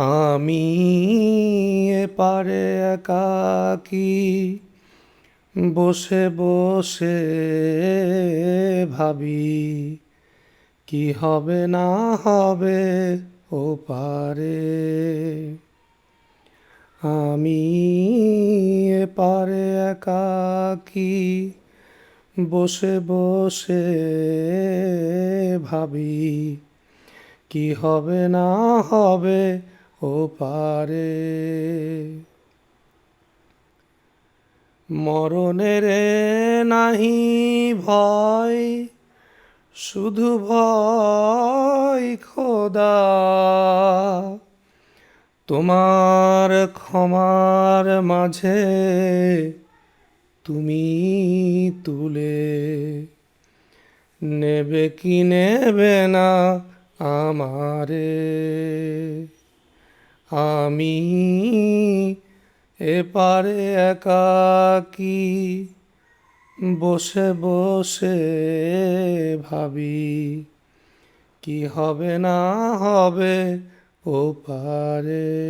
আমি এপারে একাকি বসে বসে ভাবি, কি হবে না হবে ও পারে। আমি এপারে একাকি বসে বসে ভাবি, কি হবে না হবে ও পারে। মরণের নাহি ভয়, শুধু ভয় খোদা। তোমার ক্ষমার মাঝে তুমি তুলে নেবে কি নেবে না আমারে। আমি এপারে একাকি বসে বসে ভাবি কি হবে না হবে ওপারে? পারে